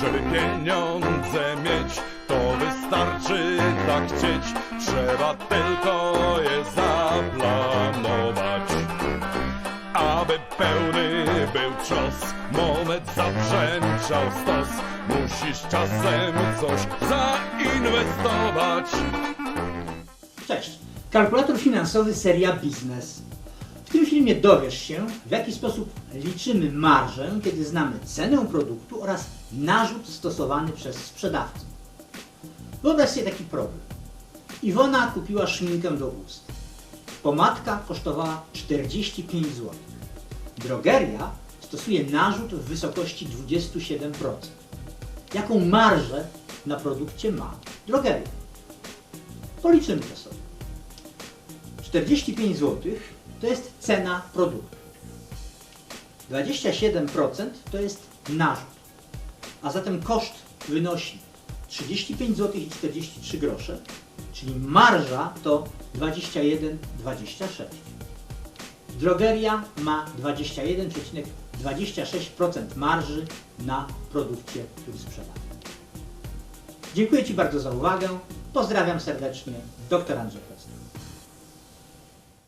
Żeby pieniądze mieć, to wystarczy tak chcieć. Trzeba tylko je zaplanować. Aby pełny był cios, moment zabrzęczał stos. Musisz czasem coś zainwestować. Cześć. Kalkulator finansowy seria Biznes. Filmie dowiesz się, w jaki sposób liczymy marżę, kiedy znamy cenę produktu oraz narzut stosowany przez sprzedawcę. Wyobraź sobie taki problem. Iwona kupiła szminkę do ust. Pomadka kosztowała 45 zł. Drogeria stosuje narzut w wysokości 27%. Jaką marżę na produkcie ma drogeria? Policzymy to sobie. 45 zł to jest cena produktu. 27% to jest narzut. A zatem koszt wynosi 35 zł i 43 grosze, czyli marża to 21,26. Drogeria ma 21,26% marży na produkcie, który sprzeda. Dziękuję Ci bardzo za uwagę. Pozdrawiam serdecznie. Dr Andrzej Pesny.